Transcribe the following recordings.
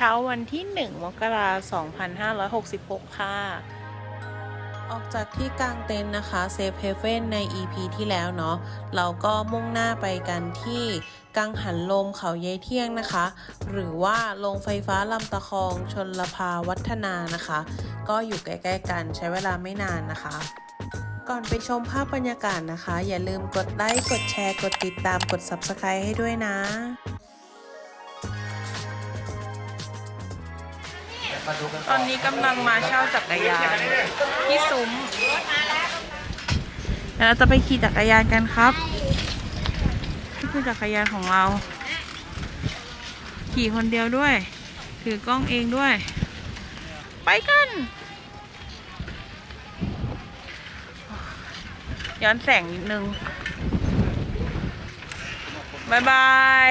เช้าวันที่ 1 มกราคม2566 ค่ะ ออกจากที่กลางเต็นท์นะคะเซฟเฮเว่นใน EP ที่แล้วเนาะเราก็มุ่งหน้าไปกันที่กังหันลมเขาเยายเที่ยงนะคะ หรือว่าโรงไฟฟ้าลำตะคองชนลภาวัฒนานะคะ ก็อยู่ใกล้ๆกันใช้เวลาไม่นานนะคะก่อนไปชมภาพบรรยากาศนะคะ อย่าลืมกดไลค์ กดแชร์ กดติดตาม กด Subscribe ให้ด้วยนะ ตอนนี้กำลังมาเช่าจักรยานที่ซุ้มเดี๋ยวเราจะไปขี่จักรยานกันครับนี่คือจักรยานของเรา ขี่คนเดียวด้วย ถือกล้องเองด้วย ไปกัน ย้อนแสงนิดนึงบายบาย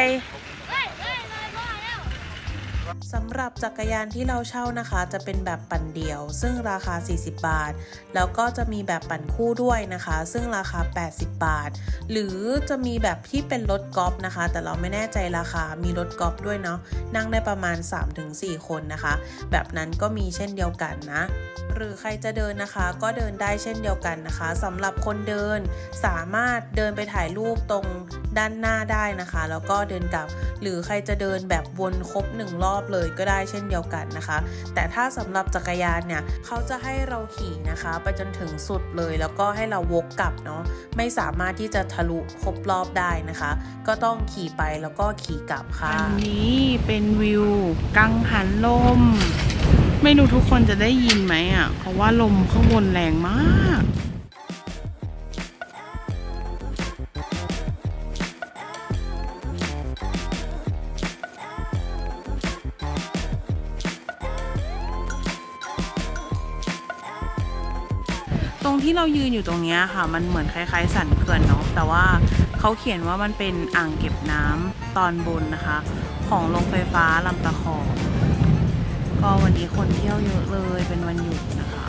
สำหรับจักรยานที่เราเช่านะคะ จะเป็นแบบปั่นเดี่ยว ซึ่งราคา 40 บาท แล้วก็จะมีแบบปั่นคู่ด้วยนะคะ ซึ่งราคา 80 บาท หรือจะมีแบบที่เป็นรถกอล์ฟนะคะ แต่เราไม่แน่ใจราคามีรถกอล์ฟด้วยเนาะนั่งได้ประมาณ 3-4 คนนะคะ แบบนั้นก็มีเช่นเดียวกันนะ หรือใครจะเดินนะคะ ก็เดินได้เช่นเดียวกันนะคะสำหรับคนเดินสามารถเดินไปถ่ายรูปตรงด้านหน้าได้นะคะ แล้วก็เดินกลับ หรือใครจะเดินแบบวนครบหนึ่งรอบเลยก็ได้เช่นเดียวกันนะคะ แต่ถ้าสำหรับจักรยานเนี่ยเขาจะให้เราขี่นะคะ ไปจนถึงสุดเลยแล้วก็ให้เราวกกลับเนาะไม่สามารถที่จะทะลุครบรอบได้นะคะ ก็ต้องขี่ไปแล้วก็ขี่กลับค่ะอันนี้เป็นวิวกังหันลม ไม่รู้ทุกคนจะได้ยินไหมอะเพราะว่าลมข้างบนแรงมาก รงที่เรายืนอยู่ตรงนี้ค่ะ มันเหมือนคล้ายๆสันเขื่อนเนาะแต่ว่าเขาเขียนว่ามันเป็นอ่างเก็บน้ำตอนบนนะคะ ของโรงไฟฟ้าลำตะคองก็วันนี้คนเที่ยวเยอะเลยเป็นวันหยุดนะคะ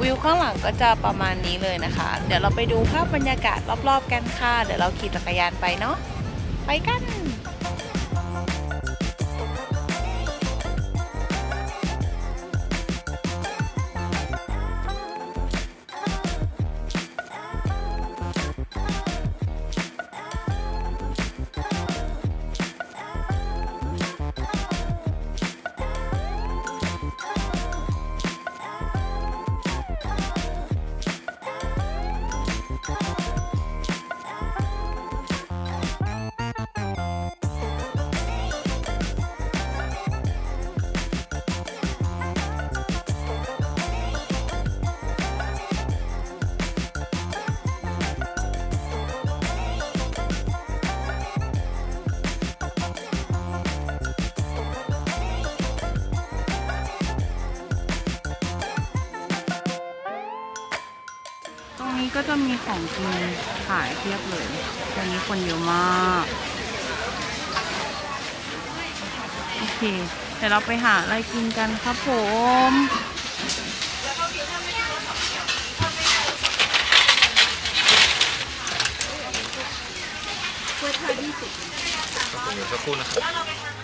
วิวข้างหลังก็จะประมาณนี้เลยนะคะ เดี๋ยวเราไปดูภาพบรรยากาศรอบๆกันค่ะ เดี๋ยวเราขี่จักรยานไปเนาะไปกัน นี้ก็จะมีของกินขายเทียบเลยวันนี้คนเยอะมาก โอเค เดี๋ยวเราไปหาอะไรกินกันครับผมเดี๋ยวสักครู่นะครับ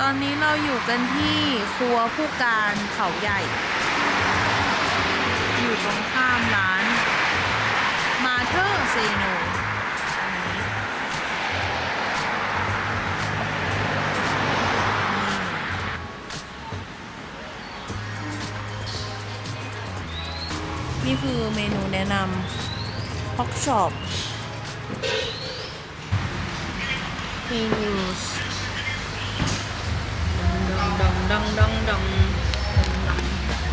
ตอนนี้เราอยู่กันที่ครัวผู้การเขาใหญ่ อยู่ตรงข้ามร้าน มาเธอร์เซโนนี่คือเมนูแนะนำฮอกช็อปเมนู ดองดองดองดอง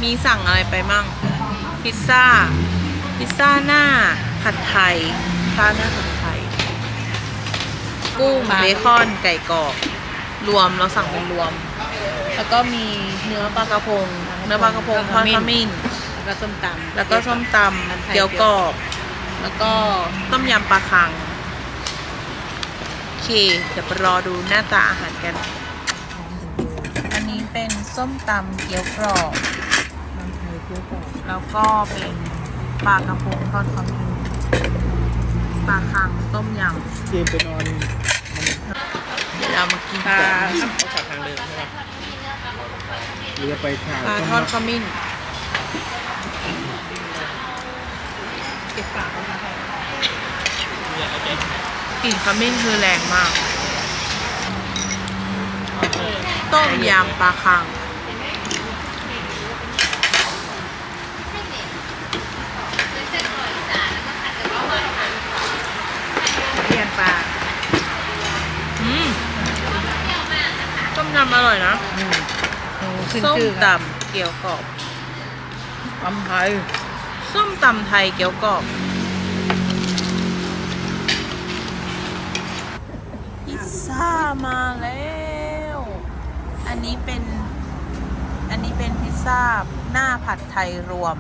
มีสั่งอะไรไปมั่ง พิซซ่า พิซซ่าหน้า ผัดไทยข้าวหน้าผัดไทย กุ้งเบคอนไก่กรอบ รวมเราสั่งเป็นรวม แล้วก็มีเนื้อปลากระพง เนื้อปลากระพงทอดขมิ้น แล้วก็ส้มตำแล้วก็ส้มตผัดำไทยเกี๊ยวกรอบ แล้วก็ต้มยำปลาคัง โอเค เดี๋ยวไปรอดูหน้าตาอาหารกันอันนี้เป็น ส้มตำเกี๊ยวกรอบน้ำไทยเกี๊ยวกรอบแล้วก็เป็นปลากระพงทอดขมิ้นปลาคังต้มยเกมไปนอนำเดี๋ยวเรามากินปลากันต้องขับทางเดิมใช่ไหมหรือจะไปถ่ายปลาทอดขมิ้นเก็บปากไว้นะคะเนี่ยโอเคกลิ่นขมิ้นคือแรงมาก ต้มยำปลาคัง เรียนปลา อืมต้มยำอร่อยนะอืมโอ้ขึ้นส้มชื่อตำเกี๊ยวกรอบตำไทยส้มตำไทยเกี๊ยวกรอบพิซซ่ามาแล้ว อันนี้เป็น อันนี้เป็นพิซซ่าหน้าผัดไทยรวม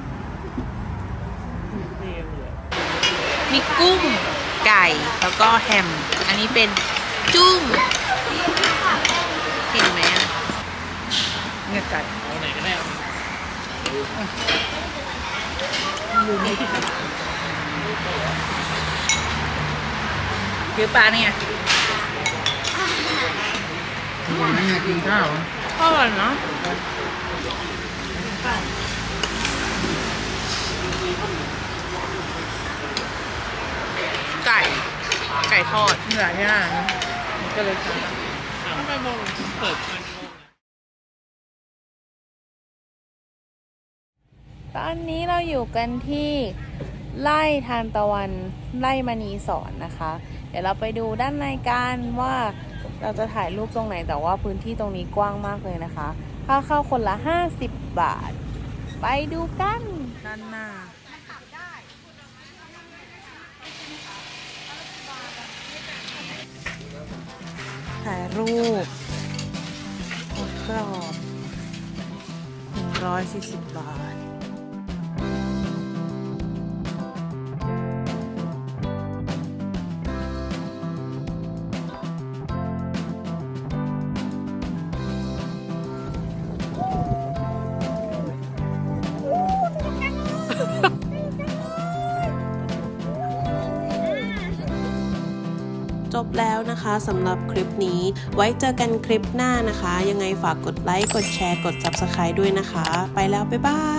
มีกุ้งไก่แล้วก็แฮม อันนี้เป็นจุ้งเห็นไหมอะ เนื้อไก่เอาไหนก็ได้เอาคือปลาเนี่ยนั่งไงกินข้าวอะอร่อยเนาะไก่ ไก่ทอดเหนื่อยใช่ไหมมันก็เลยททำไมโมงเปิด ตอนนี้เราอยู่กันที่ไล่ทานตะวันไล่มณีสอนนะคะ เดี๋ยวเราไปดูด้านในกันว่าเราจะถ่ายรูปตรงไหนแต่ว่าพื้นที่ตรงนี้กว้างมากเลยนะคะค่าเข้าคนละ 50 บาท ไปดูกันด้านหน้าถ่ายรูปกดกรอบ140 บาท บแล้วนะคะสำหรับคลิปนี้ ไว้เจอกันคลิปหน้านะคะ ยังไงฝากกดไลค์ กดแชร์ กด Subscribe ด้วยนะคะ ไปแล้ว บ๊ายบาย